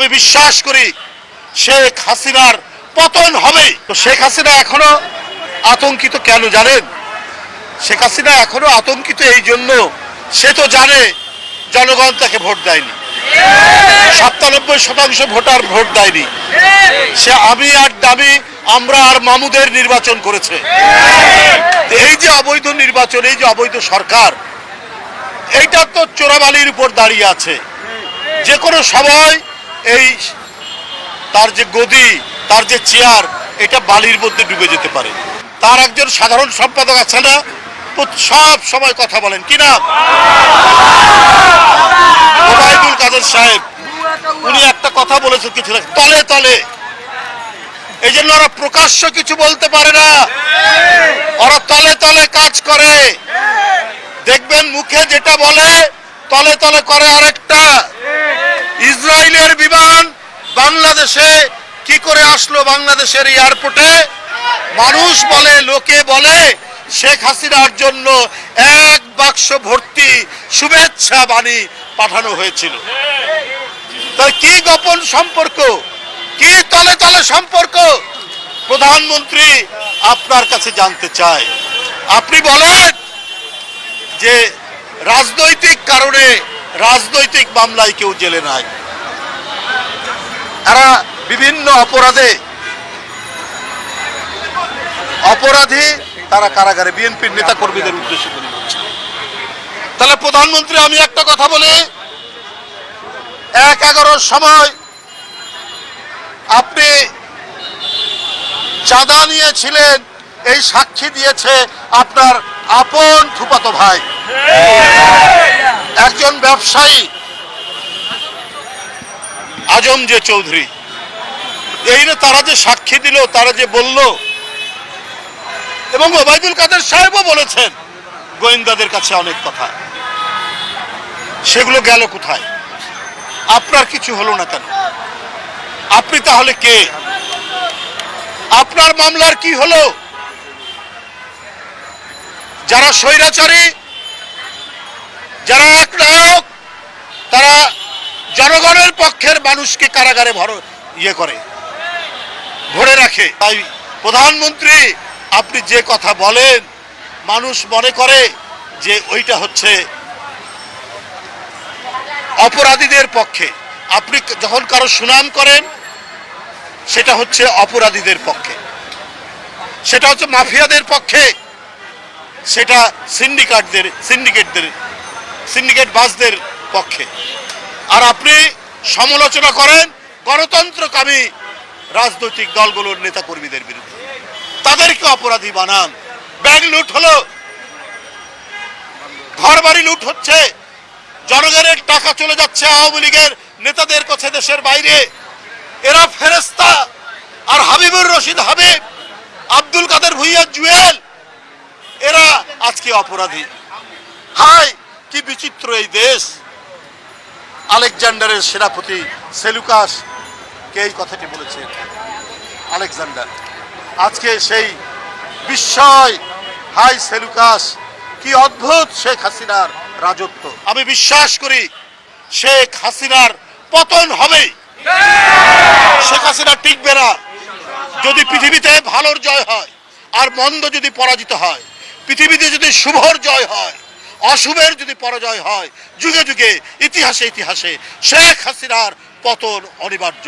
আমি বিশ্বাস করি শেখ হাসিনার পতন হবে তো শেখ হাসিনা এখনও আতঙ্কিত কেন জানেন? শেখ হাসিনা এখনও আতঙ্কিত এই জন্য সে তো জানে জনগণ তাকে ভোট দেয়নি। সাতানব্বই শতাংশ ভোটার ভোট দেয়নি। সে আমি আর দামি, আমরা আর মামুদের নির্বাচন করেছে। এই যে অবৈধ নির্বাচন, এই যে অবৈধ সরকার, এইটা তো চোরাবালির উপর দাঁড়িয়ে আছে। যে কোনো সময় এই তার যে গদি, তার যে চেয়ার, এটা বালির মধ্যে ডুবে যেতে পারে। তার একজন সাধারণ সম্পাদক আছে না সব সময় কথা বলেন। কি না ওবায়দুল কাদের সাহেব। উনি একটা কথা বলেছেন কিছু তলে তলে। এই জন্য ওরা প্রকাশ্য কিছু বলতে পারে না। ওরা তলে তলে কাজ করে। দেখবেন মুখে যেটা বলে, তলে তলে করে আরেকটা। ইসরায়েলের বিমান বাংলাদেশে কি করে আসলো বাংলাদেশের এয়ারপোর্টে? মানুষ বলে, লোকে বলে, শেখ হাসিনার জন্য এক বাক্স ভর্তি শুভেচ্ছা বাণী পাঠানো হয়েছিল। তাই কি গোপন সম্পর্ক? কি তলে তলে সম্পর্ক? প্রধানমন্ত্রী আপনার কাছে জানতে চায় আপনি বলেন যে রাজনৈতিক কারণে রাজনৈতিক মামলায় কেউ জেলে নাই। এরা বিভিন্ন অপরাধে, অপরাধী তারা কারাগারে বিএনপির নেতা কর্মীদের উদ্দেশ্য করে তাহলে প্রধানমন্ত্রী, আমি একটা কথা বলি, এক এগারোর সময় আপনি চাঁদা নিয়েছিলেন, এই সাক্ষী দিয়েছে আপনার আপন ফুপাতো ভাই। একজন ব্যবসায়ী, আজম যে চৌধুরী। এই তারা যে সাক্ষী দিল, তারা যে বলল, এবং ওবায়দুল কাদের সাহেবও বলেছেন, গোয়েন্দাদের কাছে অনেক কথা। সেগুলো গেল কোথায়? আপনার কিছু হলো না কেন? আপনি তাহলে কে? আপনার মামলার কি হলো? যারা স্বৈরাচারী যারা এক নায়ক, তারা জনগণের পক্ষের মানুষকে কারাগারে ভর ইয়ে করে ভরে রাখে। তাই প্রধানমন্ত্রী, আপনি যে কথা বলেন, মানুষ মনে করে যে ওইটা হচ্ছে অপরাধীদের পক্ষে। আপনি যখন কারও সুনাম করেন, সেটা হচ্ছে অপরাধীদের পক্ষে। সেটা হচ্ছে মাফিয়াদের পক্ষে, সেটা সিন্ডিকেটদের সিন্ডিকেটদের সিন্ডিকেট বাসদের পক্ষে। আর আপনি সমালোচনা করেন গণতন্ত্রকামী রাজনৈতিক দলগুলোর নেতা কর্মীদের বিরুদ্ধে। তাদেরকে অপরাধী বানান। ব্যাংক লুট হলো। ঘর বাড়ি লুট হচ্ছে। জনগণের টাকা চলে যাচ্ছে আওয়ামী লীগের নেতাদের কাছে দেশের বাইরে। এরা ফেরেস্তা আর হাবিবুর রশিদ হাবিব, আব্দুল কাদের ভুইয়া জুয়েল, এরা আজকে অপরাধী। হাই! কি বিচিত্র এই দেশ। আলেকজান্ডারের সেনাপতি সেলুকাস কে এই কথাটি বলেছেন? আলেকজান্ডার, আজকে সেই বিস্ময়। হাই সেলুকাস, কি অদ্ভুত শেখ হাসিনার রাজত্ব। আমি বিশ্বাস করি শেখ হাসিনার পতন হবে শেখ হাসিনা টিকবে না। যদি পৃথিবীতে ভালোর জয় হয় আর মন্দ যদি পরাজিত হয়, পৃথিবীতে যদি শুভর জয় হয় অশুভের যদি পরাজয় হয় যুগে যুগে ইতিহাসে ইতিহাসে শেখ হাসিনার পতন অনিবার্য।